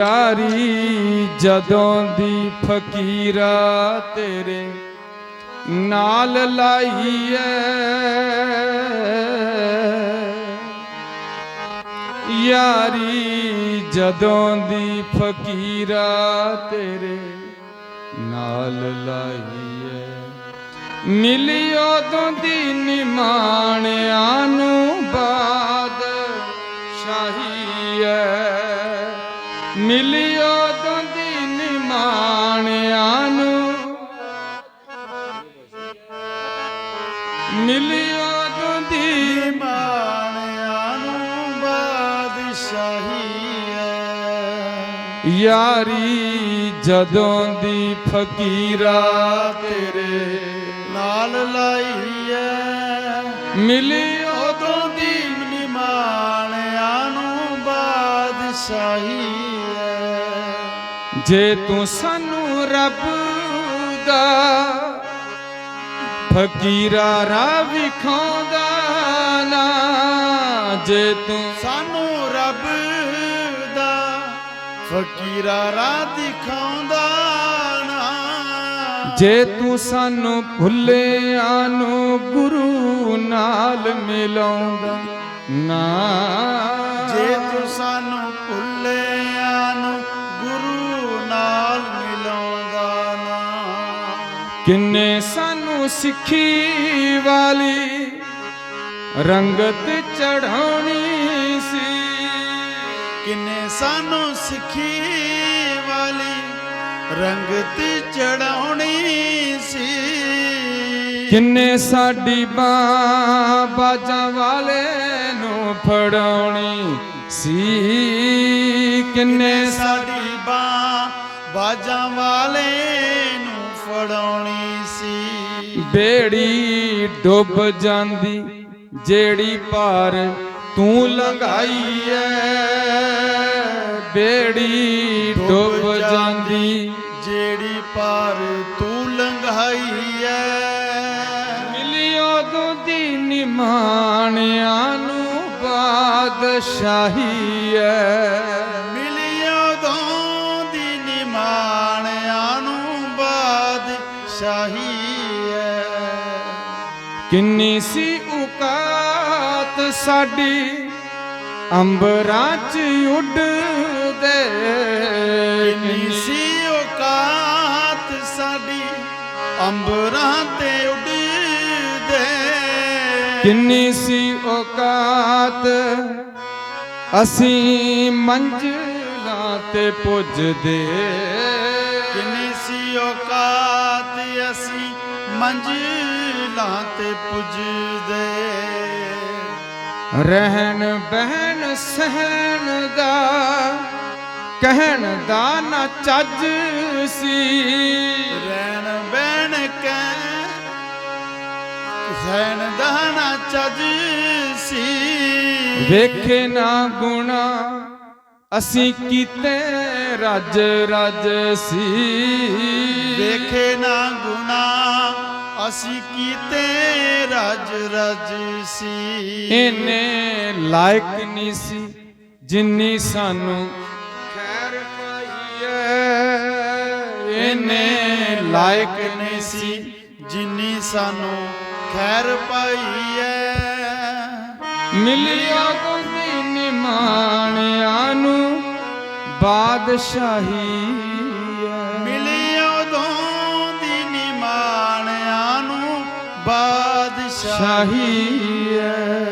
ਯਾਰੀ ਜਦੋਂ ਦੀ ਫਕੀਰਾ ਤੇਰੇ ਨਾਲ ਲਾਈ ਐ ਯਾਰੀ, ਜਦੋਂ ਦੀ ਫਕੀਰਾ ਤੇਰੇ ਨਾਲ ਲਾਈ ਐ ਮਿਲੀ ਉਦੋਂ ਦੀ ਨਿਮਾਣਿਆਂ ਯਾਰੀ ਜਦੋਂ ਦੀ ਫਕੀਰਾ ਤੇਰੇ ਨਾਲ ਲਾਈ ਹੈ ਮਿਲੀ ਉਦੋਂ ਦੀ ਨਿਮਾਣਿਆਂ ਨੂੰ ਬਾਦਸ਼ਾਹੀ ਹੈ ਜੇ ਤੂੰ ਸਾਨੂੰ ਰੱਬ ਦਾ ਫਕੀਰਾ ਰਾਹ ਵਿਖਾਉਂਦਾ ਨਾ, ਜੇ ਤੂੰ ਸਾਨੂੰ ਰੱਬ ਫਕੀਰਾ ਰਾਹ ਦਿਖਾਉਂਦਾ ਨਾ। ਜੇ ਤੂੰ ਸਾਨੂੰ ਭੁੱਲਿਆਂ ਨੂੰ ਗੁਰੂ ਨਾਲ ਮਿਲਾਉਂਦਾ ਨਾ। ਜੇ ਤੂੰ ਸਾਨੂੰ ਭੁੱਲਿਆਂ ਨੂੰ ਗੁਰੂ ਨਾਲ ਮਿਲਾਉਂਦਾ ਨਾ। ਕਿੰਨੇ ਸਾਨੂੰ ਸਿੱਖੀ ਵਾਲੀ ਰੰਗਤ ਚੜਾਉਣੀ ਕਿੰਨੇ ਸਾਨੂੰ ਸਿੱਖੀ ਵਾਲੀ ਰੰਗਤ ਚੜਾਉਣੀ ਸੀ। ਕਿੰਨੇ ਸਾਡੀ ਬਾਂ ਬਾਜਾਂ ਵਾਲੇ ਨੂੰ ਫੜਾਉਣੀ ਸੀ। ਕਿੰਨੇ ਸਾਡੀ ਬਾਂ ਬਾਜਾਂ ਵਾਲੇ ਨੂੰ ਫੜਾਉਣੀ ਸੀ। ਬੇੜੀ ਡੁੱਬ ਜਾਂਦੀ ਜਿਹੜੀ ਪਾਰ ਤੂੰ ਲੰਘਾਈ ਐ ਬੇੜੀ ਡੁੱਬ ਜਾਂਦੀ। ਜਿਹੜੀ ਪਾਰ ਤੂੰ ਲੰਘਾਈ ਐ ਮਿਲੀ ਉਦੋਂ ਦੀ ਨਿਮਾਣਿਆਂ ਨੂੰ ਬਾਦਸ਼ਾਹੀ ਐ ਬਾਦਸ਼ਾਹੀ ਐ ਕਿੰਨੀ ਸੀ ਔਕਾਤ ਸਾਡੀ ਅੰਬਰਾਂ 'ਚ ਉੱਡਦੇ। ਕਿੰਨੀ ਸੀ ਔਕਾਤ ਸਾਡੀ ਅੰਬਰਾਂ ਤੇ ਉੱਡਦੇ। ਕਿੰਨੀ ਸੀ ਔਕਾਤ ਅਸੀਂ ਮੰਜ਼ਲਾਂ ਤੇ ਪੁੱਜਦੇ। ਕਿੰਨੀ ਸੀ ਔਕਾਤ ਅਸੀਂ ਮੰਜ਼ਿਲਾਂ ਤੇ ਪੁੱਜਦੇ। ਰਹਿਣ ਬਹਿਣ ਸਹਿਣ ਦਾ ਕਹਿਣ ਦਾ ਨਾ ਚੱਜ ਸੀ। ਰਹਿਣ ਬਹਿਣ ਕੈ ਸੈਨ ਦਹਨਾ ਚੱਜ ਸੀ। ਵੇਖੇ ਨਾ ਗੁਣਾ ਅਸੀਂ ਕੀਤੇ ਰੱਜ ਰੱਜ ਸੀ। ਵੇਖੇ ਨਾ ਗੁਨਾ ਅਸੀਂ ਕੀਤੇ ਰਜ ਰਜ ਸੀ। ਇਹਨੇ ਲਾਇਕ ਨਹੀਂ ਸੀ ਜਿੰਨੀ ਸਾਨੂੰ ਖੈਰ ਪਾਈ ਐ ਇਹਨੇ ਲਾਇਕ ਨਹੀਂ ਸੀ ਜਿੰਨੀ ਸਾਨੂੰ ਖੈਰ ਪਾਈ ਐ ਮਿਲਿਆ ਕੋਈ ਨਿਮਾਣਿਆਂ ਨੂੰ ਬਾਦਸ਼ਾਹੀ ਨਿਮਾਣਿਆਂ ਨੂੰ ਬਾਦਸ਼ਾਹ ਸ਼ਾਹੀ ਐ